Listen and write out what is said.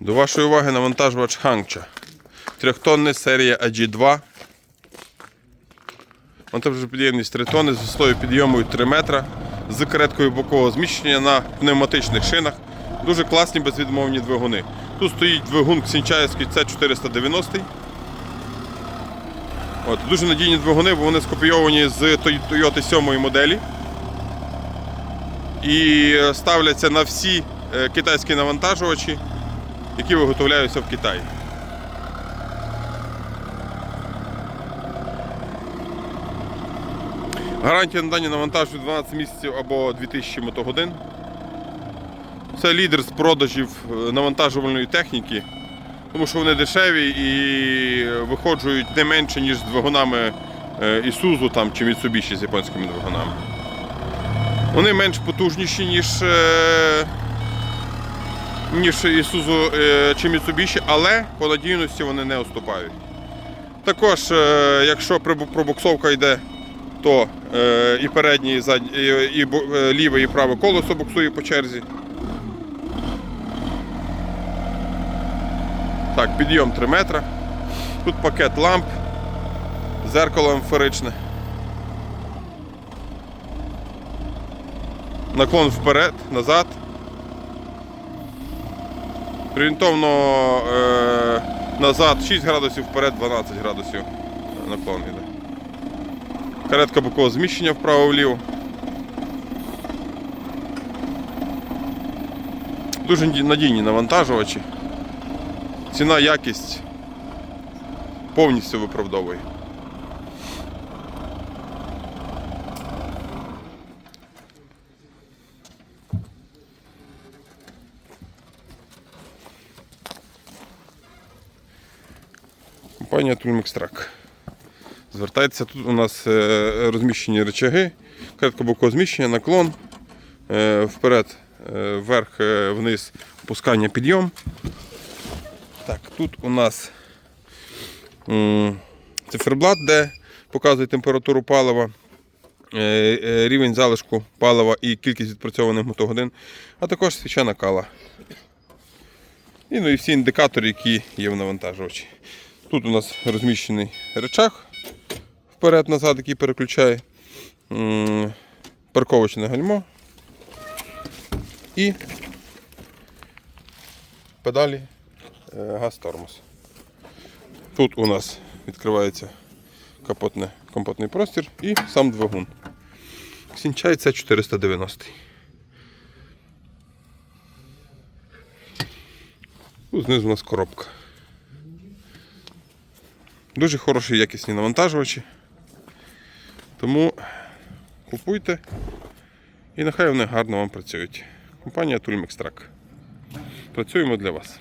До вашої уваги навантажувач Хангча. Трьохтонний серія AG2. Вантажопідємність 3 тонни з висотою підйому 3 метра, з кареткою бокового зміщення на пневматичних шинах. Дуже класні безвідмовні двигуни. Тут стоїть двигун Ксінчаївський C490. От, дуже надійні двигуни, бо вони скопійовані з Toyota 7 моделі. І ставляться на всі е, китайські навантажувачі, які виготовляються в Китаї. Гарантія на дані навантажують 12 місяців або 2000 мотогодин. Це лідер з продажів е, навантажувальної техніки, тому що вони дешеві і виходжують не менше, ніж з двигунами е, Isuzu там, чи Mitsubishi з японськими двигунами. Вони менш потужніші, ніж, е, ніж Isuzu е, чи Mitsubishi, але по надійності вони не уступають. Також, е, якщо пробуксовка йде, то е, і переднє, і, заднє, і, і ліве, і праве колесо буксує по черзі. Так, підйом 3 метра. Тут пакет ламп, зеркало амфоричне. Наклон вперед, назад. Орієнтовно е, назад 6 градусів, вперед 12 градусів наклон йде. Каретка бокового зміщення вправо-вліво. Дуже надійні навантажувачі. Ціна, якість повністю виправдовує. Компанія Тульмекстрак. Звертайтеся, тут у нас е, розміщені речаги, каретка бокового зміщення, наклон, е, вперед, е, вверх, вниз, опускання, підйом. Так, тут у нас циферблат, де показує температуру палива, рівень залишку палива і кількість відпрацьованих мотогодин, а також свіча накала. І, ну, і всі індикатори, які є в навантажувачі. Тут у нас розміщений речах вперед-назад, який переключає парковочне гальмо і педалі е, газ-тормоз. Тут у нас відкривається капотне, компотний простір і сам двигун. Сінчай це 490. Тут знизу у нас коробка. Дуже хороші якісні навантажувачі. Тому купуйте і нехай вони гарно вам працюють. Компанія Tulmix Track. Працюємо для вас.